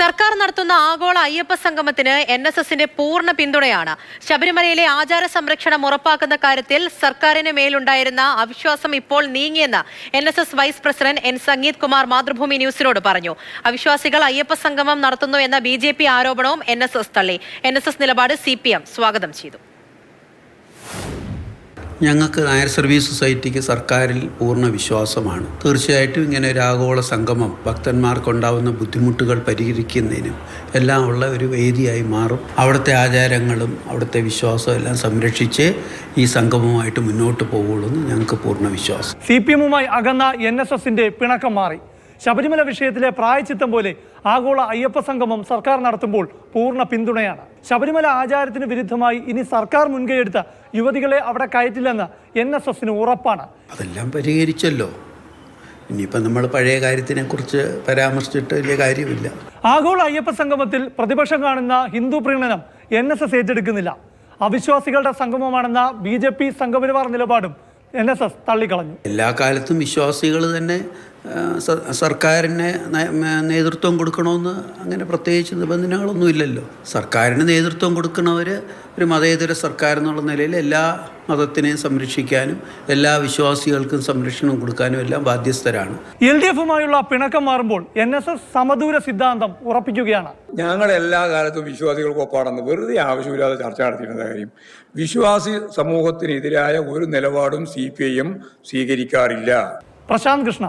സർക്കാർ നടത്തുന്ന ആഗോള അയ്യപ്പ സംഗമത്തിന് എൻ എസ് എസിന്റെ പൂർണ പിന്തുണയാണ്. ശബരിമലയിലെ ആചാര സംരക്ഷണം ഉറപ്പാക്കുന്ന കാര്യത്തിൽ സർക്കാരിന് മേലുണ്ടായിരുന്ന അവിശ്വാസം ഇപ്പോൾ നീങ്ങിയെന്ന് N S S vice president N Sangeeth Kumar Mathrubhumi ന്യൂസിനോട് പറഞ്ഞു. അവിശ്വാസികൾ അയ്യപ്പ സംഗമം നടത്തുന്നു എന്ന ബി ആരോപണവും എൻ തള്ളി. എൻ നിലപാട് സി സ്വാഗതം ചെയ്തു. ഞങ്ങൾക്ക് നായർ സർവീസ് സൊസൈറ്റിക്ക് സർക്കാരിൽ പൂർണ വിശ്വാസമാണ്. തീർച്ചയായിട്ടും ഇങ്ങനെ ഒരു ആഗോള സംഗമം ഭക്തന്മാർക്കുണ്ടാവുന്ന ബുദ്ധിമുട്ടുകൾ പരിഹരിക്കുന്നതിനും എല്ലാം ഉള്ള ഒരു വേദിയായി മാറും. അവിടുത്തെ ആചാരങ്ങളും അവിടുത്തെ വിശ്വാസവും എല്ലാം സംരക്ഷിച്ച് ഈ സംഗമവുമായിട്ട് മുന്നോട്ട് പോകുള്ളൂ എന്ന് ഞങ്ങൾക്ക് പൂർണ വിശ്വാസം. സി പി എമ്മുമായി അകന്ന എൻ എസ് എസിന്റെ പിണക്കം മാറി. ശബരിമല വിഷയത്തിലെ പ്രായച്ചിത്തം പോലെ ആഗോള അയ്യപ്പ സംഗമം സർക്കാർ നടത്തുമ്പോൾ പൂർണ പിന്തുണയാണ്. ശബരിമല ആചാരത്തിന് വിരുദ്ധമായി ഇനി സർക്കാർ മുൻകൈയെടുത്ത യുവതികളെ അവിടെ കയറ്റില്ലെന്ന് എൻ എസ് എസിന് ഉറപ്പാണ്. അതെല്ലാം പരിഹരിച്ചല്ലോ. ഇനിയിപ്പോൾ നമ്മൾ പഴയ കാര്യത്തിനെ കുറിച്ച് പരാമർശിച്ചിട്ട് വലിയ കാര്യമില്ല. ആഗോള അയ്യപ്പ സംഗമത്തിൽ പ്രതിപക്ഷം കാണുന്ന ഹിന്ദു പ്രീണനം എൻ എസ് എസ് ഏറ്റെടുക്കുന്നില്ല. അവിശ്വാസികളുടെ സംഗമമാണെന്ന ബി ജെ പി സംഘപരിവാർ നിലപാടും എൻ എസ് എസ് തള്ളിക്കളഞ്ഞു. എല്ലാ കാലത്തും വിശ്വാസികൾ തന്നെ സർക്കാരിന് നേതൃത്വം കൊടുക്കണമെന്ന് അങ്ങനെ പ്രത്യേകിച്ച് നിബന്ധനകളൊന്നും ഇല്ലല്ലോ. സർക്കാരിന് നേതൃത്വം കൊടുക്കുന്നവർ ഒരു മതേതര സർക്കാർ എന്നുള്ള നിലയിൽ എല്ലാ മതത്തിനെയും സംരക്ഷിക്കാനും എല്ലാ വിശ്വാസികൾക്കും സംരക്ഷണം കൊടുക്കാനും എല്ലാം ബാധ്യസ്ഥരാണ്. എൽ ഡി എഫുമായുള്ള പിണക്കം മാറുമ്പോൾ എൻ എസ് എസ് സമദൂര സിദ്ധാന്തം ഉറപ്പിക്കുകയാണ്. ഞങ്ങൾ എല്ലാ കാലത്തും വിശ്വാസികൾക്കൊപ്പാണെന്ന് വെറുതെ ആവശ്യമില്ലാതെ ചർച്ച നടത്തിയിരുന്ന കാര്യം. വിശ്വാസി സമൂഹത്തിനെതിരായ ഒരു നിലപാടും സി പി ഐ എം സ്വീകരിക്കാറില്ല. പ്രശാന്ത് കൃഷ്ണ